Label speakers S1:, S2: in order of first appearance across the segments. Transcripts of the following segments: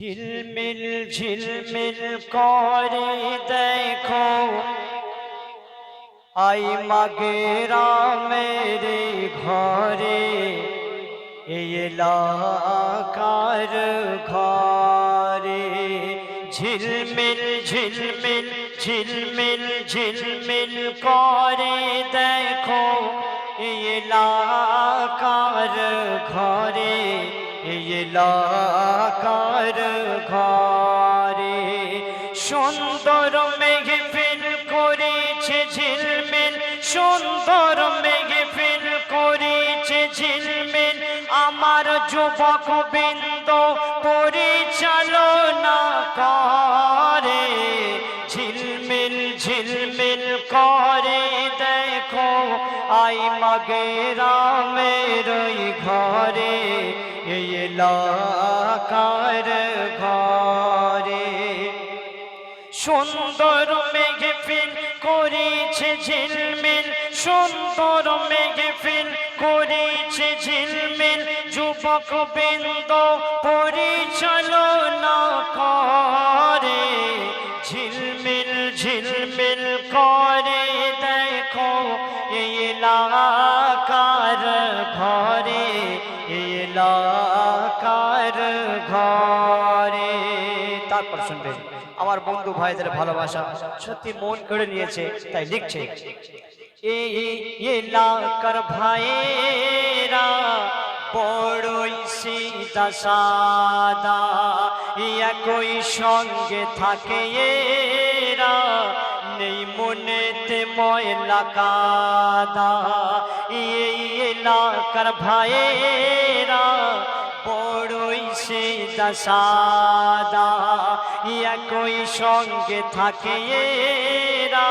S1: ঝিলমিল ঝিলমিল করে দেখো। আই মাগে রামের ঘরে এলাকার ঘরে। ঝিলমিল ঝিলমিল ঝিলমিল ঝিলমিল করে দেখো এলাকার ঘরে। এলাকার ঘরে সুন্দর মেঘে ফিল করেছে ঝিলমিল, সুন্দর মেঘে ফিল করেছে ঝিলমিল। আমার যুবক বৃন্দ পরিচালনা করে, ঝিলমিল ঝিলমিল করে দেখো আই মাগে রামের ঘরে, এই এলাকার ঘরে। সুন্দর মেঘে ফিল করেছে ঝিলমিল, সুন্দর মেঘে ফিল করেছে ঝিলমিল। যুবক বৃন্দ পরিচালনা করে। ঝিলমিল ঝিলমিল করে দেখো এলাকার ঘরে এলাকার ঘরে। তারপর শুনবেন আমার বন্ধু ভাইদের ভালোবাসা সত্যি মন করে নিয়েছে, তাই লিখছে এলাকার ভাইয়েরা বড়ই সিদা সাদা, একই সঙ্গে থাকে এরা। নেই মনেতে ময়লা কাদা, এই এলাকার ভাইয়েরা। বড়ই সিদা সাদা, একই সঙ্গে থাকে এরা।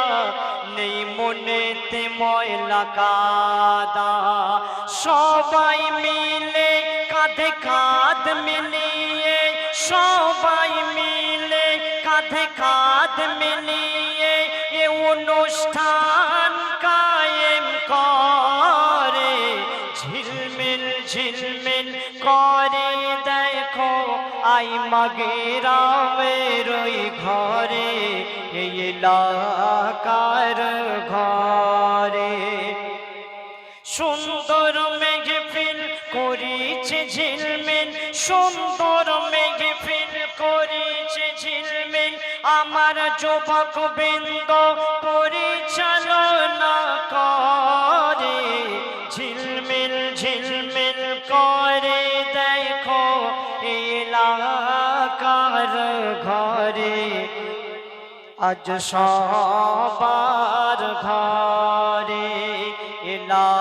S1: নেই মনেতে ময়লা কাদা, সবাই মিলে কাঁধে কাঁধ মিলিয়ে সবাই মিলে কাঁধে কাঁধ মিলিয়ে এ অনুষ্ঠান কায়েম করে। ঝিলমিল ঝিলমিল করে দেখো আই মাগে রামের ঘরে এলাকার ঘরে। সুন্দর ঝিলমিল, সুন্দর মেঘে ফিল করিছে ঝিলমিল। আমার যুবক বৃন্দ পরিচালনা করে। ঝিলমিল ঝিলমিল করে দেখো এলাকার ঘরে। আজ সবার ঘরে ঘর